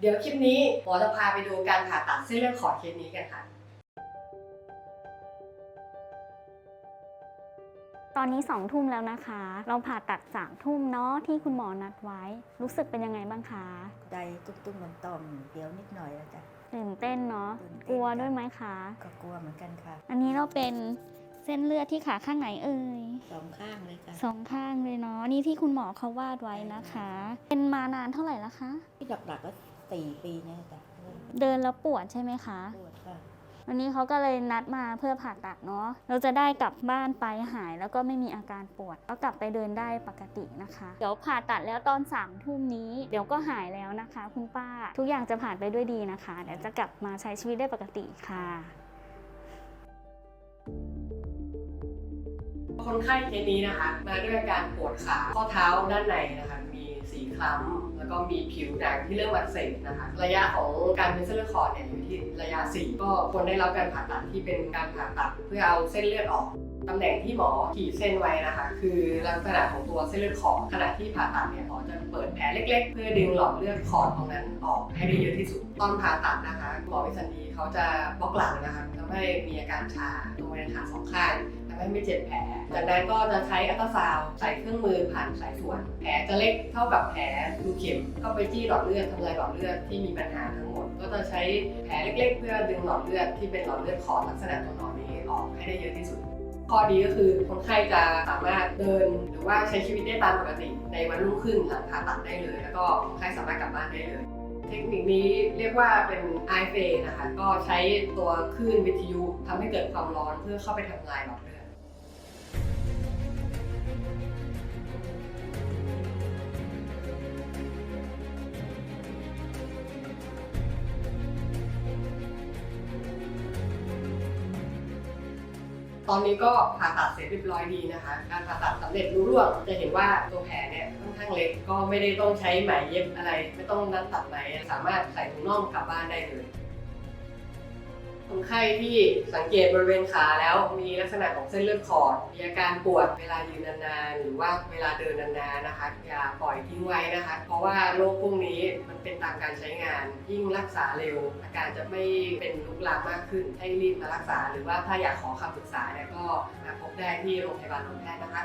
เดี๋ยวคลิปนี้หมอจะพาไปดูการผ่าตัดเส้นเลือดขอดเคสนี้กันค่ะ ตอนนี้สองทุ่มแล้วนะคะ เราผ่าตัดสามทุ่มเนาะที่คุณหมอนัดไว้ รู้สึกเป็นยังไงบ้างคะใจตุ้มๆมันต่อมๆเดียวนิดหน่อยแล้วจ้ะ ตื่นเต้นเนาะตื่นเต้น กลัวด้วยไหมคะ ก็กลัวเหมือนกันค่ะอันนี้เราเป็นเส้นเลือดที่ขาข้างไหนเอ่ยสองข้างเลยค่ะสองข้างเลยเนาะนี่ที่คุณหมอเขาวาดไว้นะคะ เป็นมานานเท่าไหร่แล้วคะ ที่หลักๆก็ สี่ปีเนี่ยจ้ะเดินแล้วปวดใช่ไหมคะ ปวดค่ะ วันนี้เขาก็เลยนัดมาเพื่อผ่าตัดเนาะ เราจะได้กลับบ้านไปหายแล้วก็ไม่มีอาการปวด ก็กลับไปเดินได้ปกตินะคะ เดี๋ยวผ่าตัดแล้วตอนสามทุ่มนี้ เดี๋ยวก็หายแล้วนะคะ คุณป้า ทุกอย่างจะผ่านไปด้วยดีนะคะ เดี๋ยวจะกลับมาใช้ชีวิตได้ปกติค่ะ คนไข้เคสนี้นะคะ มาด้วยอาการปวดขาข้อเท้าด้านในนะคะ มีสีคล้ำ แล้วก็มีผิวหนังที่เริ่มอักเสบนะคะ ระยะของการเป็นเส้นเลือดขอดเนี่ยอยู่ที่ระยะ 4 ก็ควรได้รับการผ่าตัดที่เป็นการผ่าตัดเพื่อเอาเส้นเลือดออกตำแหน่งที่หมอขีดเส้นไว้นะคะ คือลักษณะของตัวเส้นเลือดขอดขณะที่ผ่าตัดเนี่ยหมอจะเปิดแผลเล็ก ๆ เพื่อดึงหลอดเลือดขอดตรงนั้นออกให้ได้เยอะที่สุด ตอนผ่าตัดนะคะหมอวิสันดีเขาจะบล็อกหลังนะคะทำให้มีอาการชาตรงบริเวณขาสองข้าง ให้ไม่เจ็บแผล จากนั้นก็จะใช้อัลตราซาวด์ใส่เครื่องมือผ่านสายส่วน แผลจะเล็กเท่ากับแผลรูเข็มเข้าไปจี้หลอดเลือดทำลายหลอดเลือดที่มีปัญหาทั้งหมด ก็จะใช้แผลเล็ก ๆ เพื่อดึงหลอดเลือดที่เป็นหลอดเลือดขอดลักษณะตัวหนอนนี้ออกให้ได้เยอะที่สุดข้อดีก็คือคนไข้จะสามารถเดินหรือว่าใช้ชีวิตได้ตามปกติ ในวันรุ่งขึ้นหลังผ่าตัดได้เลย แล้วก็คนไข้สามารถกลับบ้านได้เลย เทคนิคนี้เรียกว่าเป็น i f a นะคะ ก็ใช้ตัวคลื่นวิทยุทำให้เกิดความร้อนเพื่อเข้าไปทำลายหลอดเลือด ตอนนี้ก็ผ่าตัดเสร็จเรียบร้อยดีนะคะ การผ่าตัดสำเร็จรุ่ร่วง จะเห็นว่าตัวแผลเนี่ยค่อนข้างเล็ก ก็ไม่ได้ต้องใช้ไหมเย็บอะไร ไม่ต้องนัดตัดไหม สามารถใส่ถุงน่องกลับบ้านได้เลย คนไข้ที่สังเกตบริเวณขาแล้วมีลักษณะของเส้นเลือดขอด มีอาการปวดเวลายืนนานๆ หรือว่าเวลาเดินนานๆนะคะ อย่าปล่อยทิ้งไว้นะคะ เพราะว่าโรคพวกนี้มันเป็นตามการใช้งาน ยิ่งรักษาเร็ว อาการจะไม่เป็นลุกลามมากขึ้น ให้รีบมารักษา หรือว่าถ้าอยากขอคำปรึกษาเนี่ยก็มาพบได้ที่โรงพยาบาลนนแพทย์นะคะ